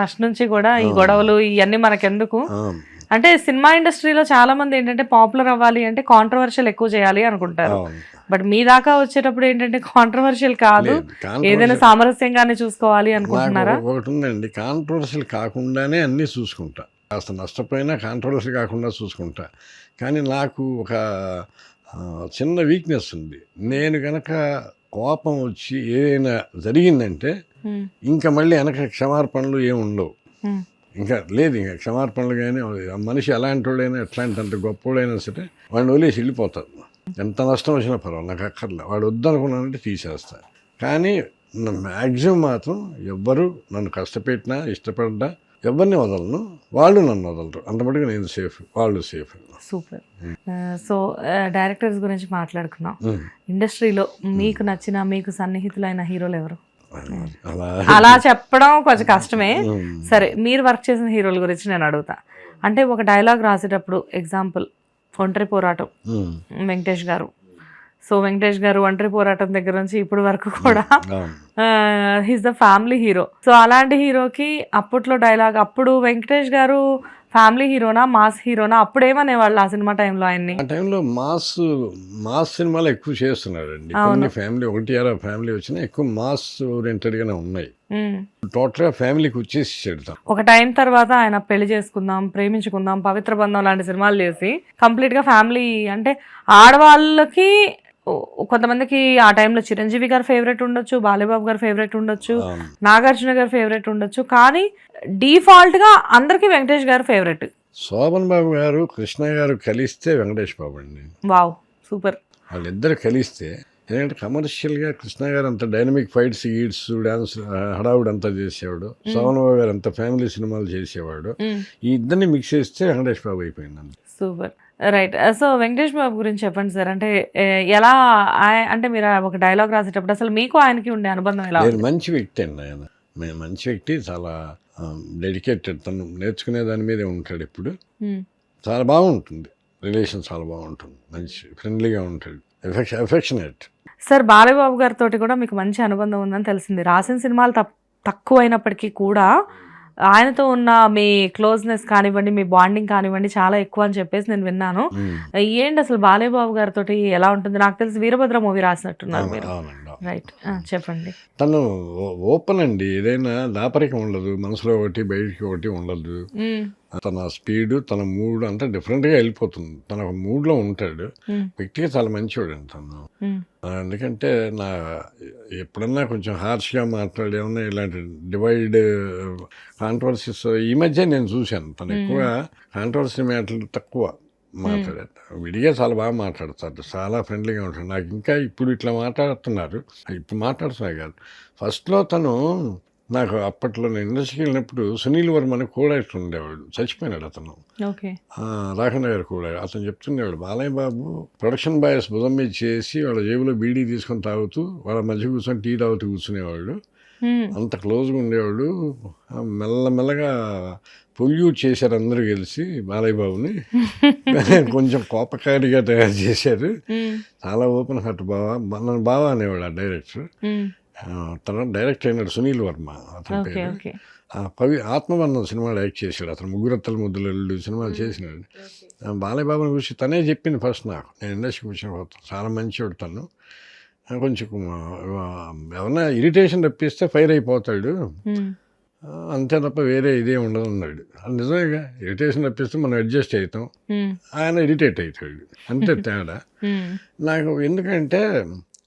First నుంచి కూడా ఈ గొడవలు ఇవన్నీ మనకెందుకు? అంటే సినిమా ఇండస్ట్రీలో చాలా మంది ఏంటంటే పాపులర్ అవ్వాలి అంటే కాంట్రవర్షియల్ ఎక్కువ చేయాలి అనుకుంటారు. బట్ మీ దాకా వచ్చేటప్పుడు ఏంటంటే కాంట్రవర్షియల్ కాదు. ఏదైనా సామరస్యంగానే చూసుకోవాలి నాకు అనుకుంటున్నారా? ఒక- ఒకటి ఉందండి. కాంట్రవర్షియల్ కాకుండానే అన్నీ చూసుకుంటా. కాస్త నష్టపోయినా కాంట్రవర్షియల్ కాకుండా చూసుకుంటా. కానీ నాకు ఒక చిన్న వీక్నెస్ ఉంది. నేను కనుక కోపం వచ్చి ఏదైనా జరిగిందంటే ఇంకా మళ్ళీ వెనక క్షమార్పణలు ఏమి ఉండవు. ఇంకా లేదు ఇంకా క్షమార్పణలు కానీ ఆ మనిషి ఎలాంటి వాడైనా ఎట్లాంటి అంత గొప్పవాడైనా సరే వాడిని వదిలేసి వెళ్ళిపోతాడు ఎంత నష్టం వచ్చినా పర్వాలేదు నాకు అక్కర్లే. వాడు వద్దనుకున్నానంటే తీసేస్తా. కానీ మ్యాక్సిమం మాత్రం ఎవ్వరు నన్ను కష్టపెట్టినా ఇష్టపడ్డా ఎవరిని వదలను వాళ్ళు నన్ను వదలరు. అంత మటుకు నేను సేఫ్ వాళ్ళు సేఫ్. సూపర్. సో డైరెక్టర్స్ గురించి మాట్లాడుకున్నాం. ఇండస్ట్రీలో మీకు నచ్చిన మీకు సన్నిహితులైన హీరోలు ఎవరు? అలా చెప్పడం కొంచెం కష్టమే. సరే మీరు వర్క్ చేసిన హీరోల గురించి నేను అడుగుతా. అంటే ఒక డైలాగ్ రాసేటప్పుడు ఎగ్జాంపుల్ ఒంటరి పోరాటం. వెంకటేష్ గారు. సో వెంకటేష్ గారు ఒంటరి పోరాటం దగ్గర నుంచి ఇప్పటి వరకు కూడా. He's the family hero so అలాంటి హీరోకి అప్పట్లో డైలాగ్ అప్పుడు వెంకటేష్ గారు ఫ్యామిలీ హీరోనా మాస్ హీరోనా అప్పుడు ఏమనేవాళ్ళు ఆ సినిమా టైంలో ఆయన్ని? ఆ టైంలో మాస్ మాస్ సినిమాలు ఎక్కువ చేస్తున్నారండి. కొన్ని ఫ్యామిలీ ఒకటి అర ఫ్యామిలీ వచ్చినా ఎక్కువ మాస్ ఓరియంటెడ్గానే ఉన్నాయి. మ్మ్. టోటల్గా ఫ్యామిలీకి వచ్చేసి చెడతాం ఒక టైం తర్వాత ఆయన పెళ్ళి చేసుకుందాం ప్రేమించుకుందాం పవిత్ర బంధం లాంటి సినిమాలు చేసి కంప్లీట్గా ఫ్యామిలీ అంటే ఆడవాళ్ళకి కొంతమందికి ఆ టైంలో చిరంజీవి గారు ఫేవరెట్ ఉండొచ్చు బాలయ్యబాబు గారు ఫేవరెట్ ఉండొచ్చు. నాగార్జున గారు ఫేవరెట్ ఉండొచ్చు. కానీ డిఫాల్ట్గా అందరికి వెంకటేష్ గారు ఫేవరెట్. శోభన్ బాబు గారు కృష్ణ గారు కలిస్తే వెంకటేష్ బాబు అండి. Wow super. వాళ్ళిద్దరు కలిస్తే ఎందుకంటే కమర్షియల్గా కృష్ణ గారు అంత డైనమిక్ ఫైట్స్ గీట్స్ డాన్స్ హడావుడు అంతా చేసేవాడు. శోభన్ బాబు గారు అంత ఫ్యామిలీ సినిమాలు చేసేవాడు. ఈ ఇద్దరిని మిక్స్ చేస్తే వెంకటేష్ బాబు అయిపోయింది super. Right. So Venkatesh Babu గురించి చెప్పండి సార్. అంటే ఎలా అంటే మీరు ఒక డైలాగ్ రాసేటప్పుడు అసలు మీకు ఆయనకి ఉండే అనుబంధం ఎలా మంచి వ్యక్తి అండి ఆయన. మంచి వ్యక్తి చాలా డెడికేటెడ్ తను నేర్చుకునే దాని మీదే ఉంటాడు ఇప్పుడు. చాలా బాగుంటుంది. రిలేషన్ చాలా బాగుంటుంది. మంచి ఫ్రెండ్లీగా ఉంటాడు. ఎఫెక్షనేట్ సార్ బాలయ్యబాబు గారితో కూడా మీకు మంచి అనుబంధం ఉందని తెలిసింది. రాసిన సినిమాలు తక్కువ అయినప్పటికీ కూడా ఆయనతో ఉన్న మీ క్లోజ్నెస్ కానివ్వండి మీ బాండింగ్ కానివ్వండి చాలా ఎక్కువ అని చెప్పేసి నేను విన్నాను. ఏంటి అసలు బాలయ్యబాబు గారితో ఎలా ఉంటుంది? నాకు తెలిసి వీరభద్ర మూవీ రాసినట్టున్నారు మీరు. రైట్. చెప్పండి. తను ఓపెన్ అండి. ఏదైనా దాపరికం ఉండదు. మనసులో ఒకటి బయటికి ఒకటి ఉండదు. తన స్పీడ్ తన మూడ్ అంతా డిఫరెంట్గా వెళ్ళిపోతుంది. తన ఒక మూడ్లో ఉంటాడు. వ్యక్తిగా చాలా మంచివాడు తను. ఎందుకంటే నా ఎప్పుడన్నా కొంచెం హార్ష్గా మాట్లాడేమన్నా ఇలాంటి డివైడ్ కాంట్రవర్సీస్ ఈ మధ్య నేను చూశాను. తను ఎక్కువ కాంట్రవర్సీ మ్యాటర్లు తక్కువ. మాట్లాడారు విడిగా చాలా బాగా మాట్లాడతారు. చాలా ఫ్రెండ్లీగా ఉంటాడు నాకు ఇంకా ఇప్పుడు ఇట్లా మాట్లాడుతున్నారు. ఇప్పుడు మాట్లాడుతున్నారు కాదు. ఫస్ట్లో తను నాకు అప్పట్లో నేను ఇండస్ట్రీకి వెళ్ళినప్పుడు సునీల్ వర్మని కూడా ఇట్లా ఉండేవాడు. చచ్చిపోయినాడు అతను. రాఘవన్ గారు కూడా అతను చెప్తుండేవాడు బాలయ్య బాబు ప్రొడక్షన్ బాయ్స్ భుజం మీద చేసి వాళ్ళ జేబులో బీడీ తీసుకొని తాగుతూ వాళ్ళ మధ్య కూర్చొని టీ తాగుతూ కూర్చునేవాడు. మ్మ్. అంత క్లోజ్గా ఉండేవాడు. మెల్లమెల్లగా పొల్యూట్ చేశారు అందరూ కలిసి బాలయ్య బాబుని కొంచెం కోపకారిగా తయారు చేశారు. చాలా ఓపెన్ హార్ట్ బావా నన్ను బావా అనేవాడు ఆ డైరెక్టర్. తర్వాత డైరెక్టర్ అయినాడు సునీల్ వర్మ అతని పేరు. పవి ఆత్మబంధం సినిమాలు యాక్ట్ చేశాడు. అతను ముగ్గురత్తల ముద్దులు సినిమాలు చేసినాడు. బాలయ్య బాబుని గురించి తనే చెప్పింది ఫస్ట్ నాకు. నేను ఇండస్ట్రీకి వచ్చిన. చాలా మంచివాడు తను. కొంచెం ఎవరన్నా ఇరిటేషన్ రప్పిస్తే ఫైర్ అయిపోతాడు. అంతే తప్ప వేరే ఇదే ఉండదు అన్నాడు అది నిజమేగా ఇరిటేషన్ రప్పిస్తే మనం అడ్జస్ట్ అవుతాం. ఆయన ఇరిటేట్ అవుతాడు. అంతే తేడా. నాకు ఎందుకంటే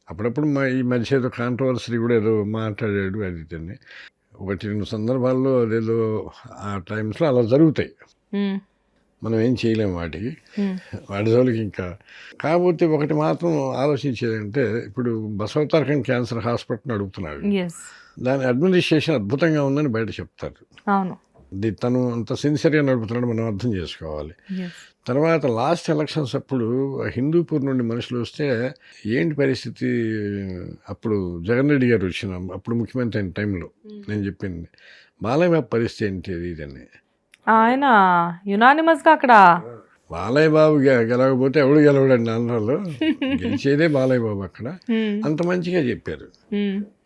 అప్పుడప్పుడు మా ఈ మధ్య ఏదో కాంట్రవర్సరీ కూడా ఏదో మాట్లాడాడు అది ఇదని ఒకటి రెండు సందర్భాల్లో అదేదో ఆ టైమ్స్లో అలా జరుగుతాయి. మనం ఏం చేయలేం వాటికి. వాటి జోలికి ఇంకా. కాకపోతే ఒకటి మాత్రం ఆలోచించేదంటే ఇప్పుడు బసవతారకం క్యాన్సర్ హాస్పిటల్ నడుపుతున్నాడు ఎస్ దాని అడ్మినిస్ట్రేషన్ అద్భుతంగా ఉందని బయట చెప్తారు. అవును. ఇది తను అంత సిన్సియర్గా నడుపుతున్నాడు మనం అర్థం చేసుకోవాలి. తర్వాత లాస్ట్ ఎలక్షన్స్ అప్పుడు హిందూపూర్ నుండి మనుషులు వస్తే ఏంటి పరిస్థితి? అప్పుడు జగన్ రెడ్డి గారు వచ్చిన అప్పుడు ముఖ్యమంత్రి అయిన టైంలో నేను చెప్పింది బాలయ్య పరిస్థితి ఏంటి అది ఇదని ఆయన యునానిమస్గా అక్కడ బాలయ్య బాబు గెలవకపోతే ఎవడు గెలవడండి ఆంధ్రాలో గెలిచేదే బాలయ్య బాబు అక్కడ. అంత మంచిగా చెప్పారు.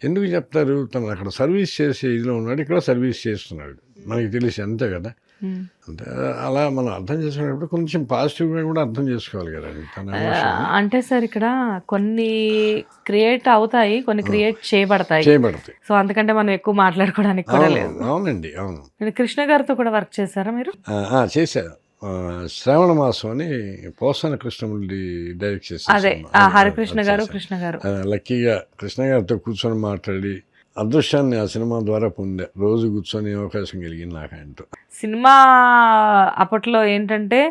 ఎందుకు చెప్తారు? తను అక్కడ సర్వీస్ చేసే ఇదిలో ఉన్నాడు ఇక్కడ సర్వీస్ చేస్తున్నాడు. మనకి తెలిసి అంతే కదా. అంటే అలా మనం అర్థం చేసుకునేటప్పుడు కొంచెం పాజిటివ్గా కూడా అర్థం చేసుకోవాలి కదా. అంటే సార్ ఇక్కడ కొన్ని క్రియేట్ అవుతాయి కొన్ని క్రియేట్ చేయబడతాయి. చేయబడతాయి. సో అందుకంటే మనం ఎక్కువ మాట్లాడుకోవడానికి కూడా లేదు. అవునండి అవును. కృష్ణ గారితో కూడా వర్క్ చేశారా మీరు? ఆ, ఆ, చేశా ఆ, శ్రావణ మాసం అని పోసాన కృష్ణముడి డైరెక్ట్ చేశారు అదే హరికృష్ణ గారు. కృష్ణ గారు. లక్కీగా కృష్ణ గారితో కూర్చొని మాట్లాడి అదృష్టాన్ని ఆ సినిమా ద్వారా పొందా. రోజు కూర్చొని అవకాశం కలిగింది నాకు ఆయనతో. సినిమా అప్పట్లో ఏంటంటే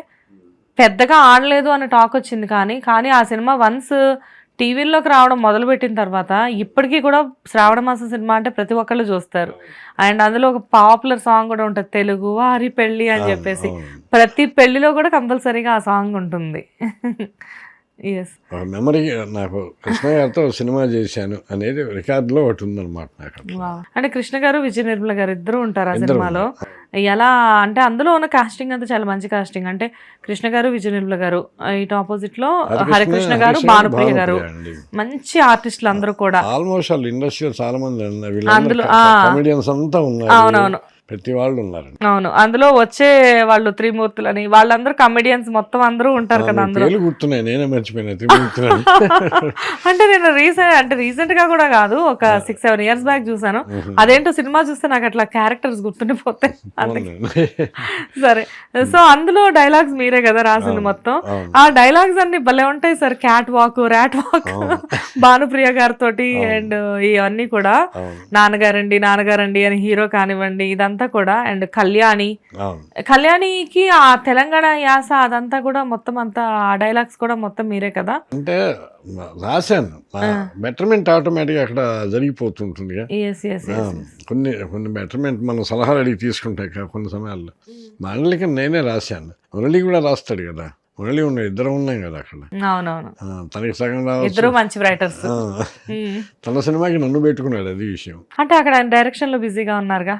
పెద్దగా ఆడలేదు అనే టాక్ వచ్చింది కానీ కానీ ఆ సినిమా వన్స్ టీవీల్లోకి రావడం మొదలుపెట్టిన తర్వాత ఇప్పటికీ కూడా శ్రావణ మాసం సినిమా అంటే ప్రతి ఒక్కళ్ళు చూస్తారు. అండ్ అందులో ఒక పాపులర్ సాంగ్ కూడా ఉంటుంది తెలుగు వారి పెళ్ళి అని చెప్పేసి. ప్రతి పెళ్ళిలో కూడా కంపల్సరీగా ఆ సాంగ్ ఉంటుంది. మెమరీ నాకు కృష్ణ గారితో సినిమా చేశాను అనేది రికార్డులో ఒకటి ఉందన్నమాట నాకు. అంటే కృష్ణ గారు విజయ నిర్మల గారు ఇద్దరు ఉంటారు ఆ సినిమాలో? ఎలా అంటే అందులో ఉన్న కాస్టింగ్ అంతా చాలా మంచి కాస్టింగ్ అంటే కృష్ణ గారు విజయ నిర్మల గారు ఇటు ఆపోజిట్లో హరికృష్ణ గారు భానుప్రియ గారు. మంచి ఆర్టిస్టులు అందరూ కూడా. ఆల్మోస్ట్ వాళ్ళు ఇండస్ట్రీలో చాలా మంది ఉన్నారు. అందులో. కమెడియన్స్ అంతా ఉన్నారు. అవునవును. ప్రతి వాళ్ళు ఉన్నారండి. అవును. అందులో వచ్చే వాళ్ళు త్రిమూర్తులని వాళ్ళందరూ కమెడియన్స్ మొత్తం అందరూ ఉంటారు కదా అందరూ గుర్తున్నాయి నేనే మర్చిపోయినా తిరుగుతున్నాను అంటే నేను రీసెంట్ అంటే రీసెంట్గా కూడా కాదు ఒక సిక్స్ సెవెన్ ఇయర్స్ బ్యాక్ చూసాను అదేంటో సినిమా చూస్తే నాకు అట్లా క్యారెక్టర్స్ గుర్తుండిపోతాయి. సరే. సో అందులో డైలాగ్స్ మీరే కదా రాసింది మొత్తం. ఆ డైలాగ్స్ అన్ని భలే ఉంటాయి sir. Cat walk rat walk Bhanupriya గారితో అండ్ ఇవన్నీ కూడా. నాన్నగారండి నాన్నగారండి అని హీరో కానివ్వండి ఇదంతా కూడా అండ్ కళ్యాణి. కళ్యాణికి ఆ తెలంగాణ యాస అదంతా కూడా మొత్తం అంతా ఆ డైలాగ్స్ కూడా మొత్తం మీరే కదా? అంటే రాశాను. బెటర్మెంట్ ఆటోమేటిక్గా అక్కడ జరిగిపోతుంటుంది కొన్ని కొన్ని బెటర్మెంట్ మనం సలహాలు అడిగి తీసుకుంటాయి కొన్ని సమయాల్లో. మురళికి నేనే రాశాను. మురళి కూడా రాస్తాడు కదా. మురళి ఉన్నాయి ఇద్దరు ఉన్నాం కదా అక్కడ. తనకి సగం ఇద్దరు మంచి రైటర్స్ తన సినిమాకి నన్ను పెట్టుకున్నాడు అది విషయం. అంటే అక్కడ డైరెక్షన్లో బిజీగా ఉన్నారుగా?